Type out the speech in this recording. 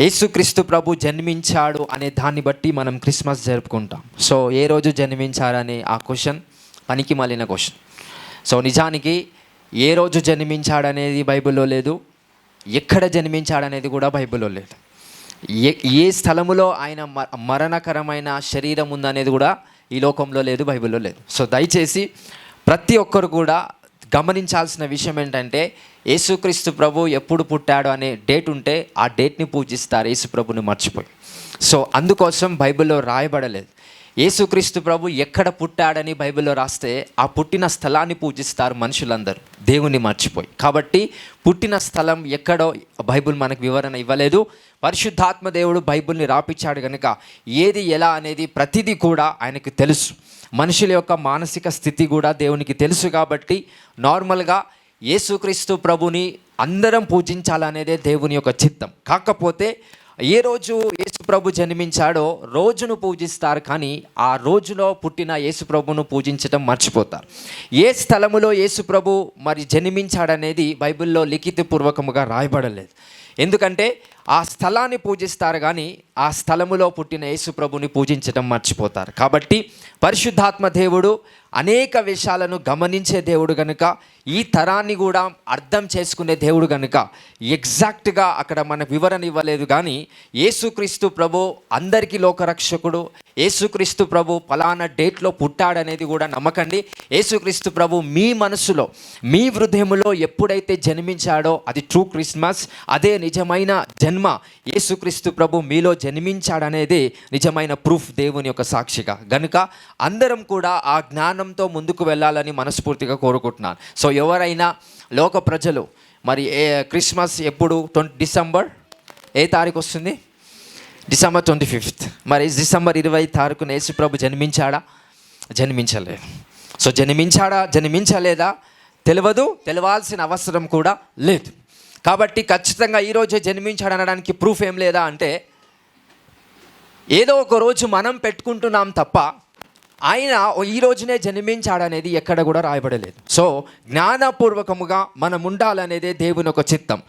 యేసుక్రీస్తు ప్రభు జన్మించాడు అనే దాన్ని బట్టి మనం క్రిస్మస్ జరుపుకుంటాం. సో ఏ రోజు జన్మించారనే ఆ క్వశ్చన్ పనికి మళ్ళిన క్వశ్చన్. సో నిజానికి ఏ రోజు జన్మించాడనేది బైబిల్లో లేదు ఎక్కడ జన్మించాడనేది కూడా బైబిల్లో లేదు. ఏ ఏ స్థలములో ఆయన మ- మరణకరమైన శరీరం ఉందనేది కూడా ఈ లోకంలో లేదు బైబిల్లో లేదు. సో దయచేసి ప్రతి ఒక్కరు కూడా గమనించాల్సిన విషయం ఏంటంటే యేసుక్రీస్తు ప్రభు ఎప్పుడు పుట్టాడు అనే డేట్ ఉంటే ఆ డేట్ని పూజిస్తారు యేసు ప్రభుని మర్చిపోయి. సో అందుకోసం బైబిల్లో రాయబడలేదు. యేసుక్రీస్తు ప్రభు ఎక్కడ పుట్టాడని బైబిల్లో రాస్తే ఆ పుట్టిన స్థలాన్ని పూజిస్తారు మనుషులందరూ. దేవుని మర్చిపోయి. కాబట్టి పుట్టిన స్థలం ఎక్కడో బైబిల్ మనకు వివరణ ఇవ్వలేదు. పరిశుద్ధాత్మ దేవుడు బైబిల్ని రాపిచ్చాడు కనుక ఏది ఎలా అనేది ప్రతిదీ కూడా ఆయనకు తెలుసు. మనుషుల యొక్క మానసిక స్థితి కూడా దేవునికి తెలుసు కాబట్టి నార్మల్గా యేసుక్రీస్తు ప్రభుని అందరం పూజించాలనేదే దేవుని యొక్క చిత్తం. కాకపోతే ఏ రోజు ప్రభు జన్మించాడో రోజును పూజిస్తారు కానీ ఆ రోజులో పుట్టిన యేసుప్రభును పూజించడం మర్చిపోతారు. ఏ స్థలములో యేసుప్రభు మరి జన్మించాడనేది బైబిల్లో లిఖితపూర్వకముగా రాయబడలేదు. ఎందుకంటే ఆ స్థలాన్ని పూజిస్తారు కానీ ఆ స్థలములో పుట్టిన యేసుప్రభుని పూజించడం మర్చిపోతారు. కాబట్టి పరిశుద్ధాత్మ దేవుడు అనేక విషయాలను గమనించే దేవుడు కనుక ఈ తరాన్ని కూడా అర్థం చేసుకునే దేవుడు కనుక ఎగ్జాక్ట్గా అక్కడ మన వివరణ ఇవ్వలేదు కానీ యేసుక్రీస్తు ప్రభు అందరికీ లోకరక్షకుడు యేసుక్రీస్తు ప్రభు ఫలానా డేట్లో పుట్టాడనేది కూడా నమ్మకండి. యేసుక్రీస్తు ప్రభు మీ మనసులో మీ హృదయంలో ఎప్పుడైతే జన్మించాడో అది ట్రూ క్రిస్మస్ అదే నిజమైన జన్మ యేసుక్రీస్తు ప్రభు మీలో జన్మించాడనేది నిజమైన ప్రూఫ్ దేవుని యొక్క సాక్షిగా. గనుక అందరం కూడా ఆ జ్ఞానంతో ముందుకు వెళ్ళాలని మనస్ఫూర్తిగా కోరుకుంటున్నాను. సో ఎవరైనా లోక ప్రజలు మరి ఏ క్రిస్మస్ ఎప్పుడు? Twenty December? ఏ తారీఖు వస్తుంది? December twenty fifth. మరి డిసెంబర్ ఇరవై తారీఖున యేసుప్రభు జన్మించాడా? జన్మించలేదు. సో జన్మించాడా జన్మించలేదా? తెలియదు తెలవాల్సిన అవసరం కూడా లేదు. కాబట్టి ఖచ్చితంగా ఈరోజే జన్మించాడు అనడానికి ప్రూఫ్ ఏం లేదా అంటే ఏదో ఒక రోజు మనం పెట్టుకుంటున్నాం తప్ప ఆయన ఈ రోజునే జన్మించాడనేది ఎక్కడ కూడా రాయబడలేదు. సో జ్ఞానపూర్వకముగా మనం ఉండాలనేదే దేవుని ఒక చిత్తం.